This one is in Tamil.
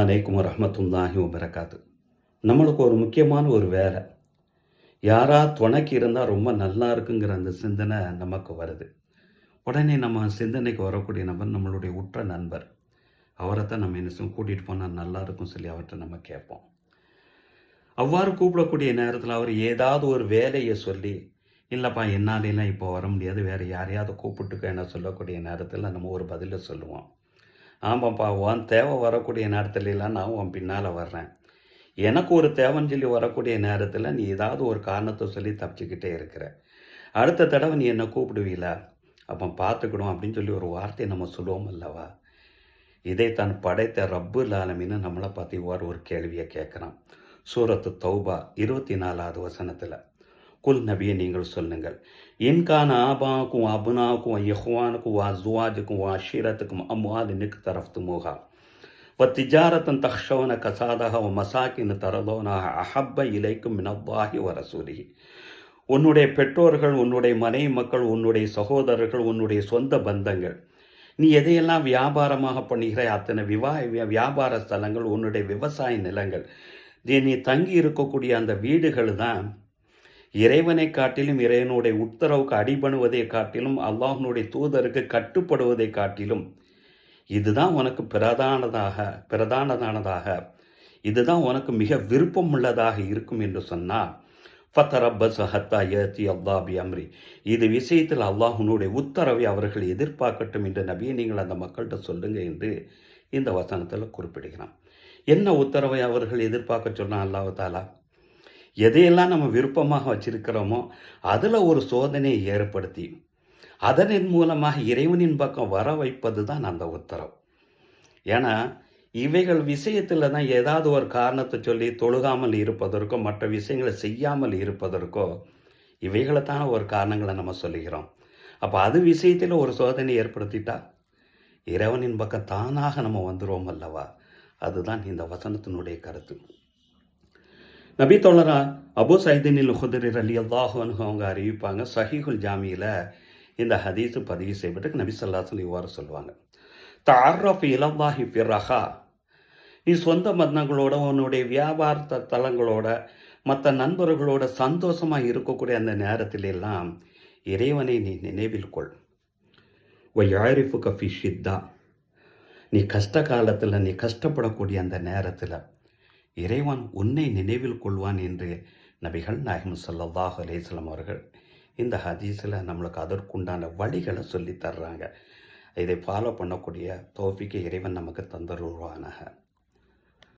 அலைக்கும் வரமத்துல்லாஹி வபரகாத்து. நம்மளுக்கு ஒரு முக்கியமான ஒரு வேலை. யாரா துணைக்கு இருந்தால் ரொம்ப நல்லா இருக்குங்கிற அந்த சிந்தனை நமக்கு வருது. உடனே நம்ம சிந்தனைக்கு வரக்கூடிய நபர் நம்மளுடைய உற்ற நண்பர். அவரை தான் நம்ம என்ன கூட்டிகிட்டு போனால் நல்லா இருக்கும் சொல்லி அவர்கிட்ட நம்ம கேட்போம். அவ்வாறு கூப்பிடக்கூடிய நேரத்தில் அவர் ஏதாவது ஒரு வேலையை சொல்லி இல்லைப்பா என்னாலெல்லாம் இப்போ வர முடியாது. வேறு யாரையாவது கூப்பிட்டுக்க என்ன சொல்லக்கூடிய நேரத்தில் நம்ம ஒரு பதிலை சொல்லுவோம். ஆமாப்பா உன் தேவை வரக்கூடிய நேரத்துலலாம் நான் உன் பின்னால் வர்றேன். எனக்கு ஒரு தேவைன்னு சொல்லி வரக்கூடிய நேரத்தில் நீ ஏதாவது ஒரு காரணத்தை சொல்லி தப்பிச்சுக்கிட்டே இருக்கிற. அடுத்த தடவை நீ என்னை கூப்பிடுவீல? அப்போ பார்த்துக்கணும் அப்படின்னு சொல்லி ஒரு வார்த்தையை நம்ம சொல்லுவோம் அல்லவா? இதை தான் படைத்த ரப்பு லாலமின்னு நம்மளை பற்றி ஒரு ஒரு கேள்வியை கேட்குறான். சூரத்து தௌபா இருபத்தி நாலாவது வசனத்தில். குல் நபியை நீங்கள் சொல்லுங்கள். இன்கான் ஆபாவுக்கும் அபுனாவுக்கும் யஹ்வானுக்கும் வா ஜுவாஜுக்கும் வா ஷீரத்துக்கும் அம்வாது நிக் தரஃப்து மூகா வ திஜாரத்தன் தஹ்ஷோன கசாதக வ மசாக்கின் தரதோனாக அஹப்ப இலைக்கும் மினவாகி வ உன்னுடைய பெற்றோர்கள் உன்னுடைய மனைவி மக்கள் உன்னுடைய சகோதரர்கள் உன்னுடைய சொந்த பந்தங்கள். நீ எதையெல்லாம் வியாபாரமாக பண்ணுகிறாய்? அத்தனை விவா வியாபார ஸ்தலங்கள் உன்னுடைய விவசாய நிலங்கள். நீ தங்கி இருக்கக்கூடிய அந்த வீடுகள் தான் இறைவனை காட்டிலும் இறைவனுடைய உத்தரவுக்கு அடிபணுவதை காட்டிலும் அல்லாஹனுடைய தூதருக்கு கட்டுப்படுவதை காட்டிலும் இதுதான் உனக்கு பிரதானதாக பிரதானதானதாக. இதுதான் உனக்கு மிக விருப்பம் உள்ளதாக இருக்கும் என்று சொன்னால் ஃபத்தரப்பஸ் ஹத்தா யத்தி அல்லாபி அம்ரி இது விஷயத்தில் அல்லாஹுனுடைய உத்தரவை அவர்கள் எதிர்பார்க்கட்டும் என்று நபியை நீங்கள் அந்த மக்கள்கிட்ட சொல்லுங்க என்று இந்த வசனத்தில் குறிப்பிடுகிறான். என்ன உத்தரவை அவர்கள் எதிர்பார்க்க சொன்னான் அல்லாஹாலா எதையெல்லாம் நம்ம விருப்பமாக வச்சிருக்கிறோமோ அதில் ஒரு சோதனையை ஏற்படுத்தி அதனின் மூலமாக இறைவனின் பக்கம் வர வைப்பது தான் அந்த உத்தரவு. ஏன்னா இவைகள் விஷயத்தில் தான் ஏதாவது ஒரு காரணத்தை சொல்லி தொழுகாமல் இருப்பதற்கோ மற்ற விஷயங்களை செய்யாமல் இருப்பதற்கோ இவைகளை ஒரு காரணங்களை நம்ம சொல்லுகிறோம். அப்போ அது விஷயத்தில் ஒரு சோதனை ஏற்படுத்திட்டா? இறைவனின் பக்கம் தானாக நம்ம வந்துடுவோம் அல்லவா? அதுதான் இந்த வசனத்தினுடைய கருத்து. நபி தோழரா அபு சைதினில் ஹுதரிர் அலி அல்லாஹுன்னு அவங்க அறிவிப்பாங்க சஹீகுல் ஜாமியில் இந்த ஹதீஸு பதிவு செய்யப்பட்டு நபி சொல்லாசன் இவ்வாறு சொல்லுவாங்க. தாரஃப் இலவாஹி ஃபிரஹா நீ சொந்த பந்தங்களோட உன்னுடைய வியாபார தலங்களோட மற்ற நண்பர்களோட சந்தோஷமாக இருக்கக்கூடிய அந்த நேரத்திலெல்லாம் இறைவனை நீ நினைவில் கொள். யாரிஃபு கஃபி ஷித்தா நீ கஷ்ட காலத்தில் நீ கஷ்டப்படக்கூடிய அந்த நேரத்தில் இறைவன் உன்னை நினைவில் கொள்வான் என்று நபிகள் நாயகம் சல்லாஹ் அலேஸ்லாம் அவர்கள் இந்த ஹதீஸில் நம்மளுக்கு அதற்குண்டான வழிகளை சொல்லி தர்றாங்க. இதை ஃபாலோ பண்ணக்கூடிய தோஃபிக்கு இறைவன் நமக்கு தந்தருவானாக.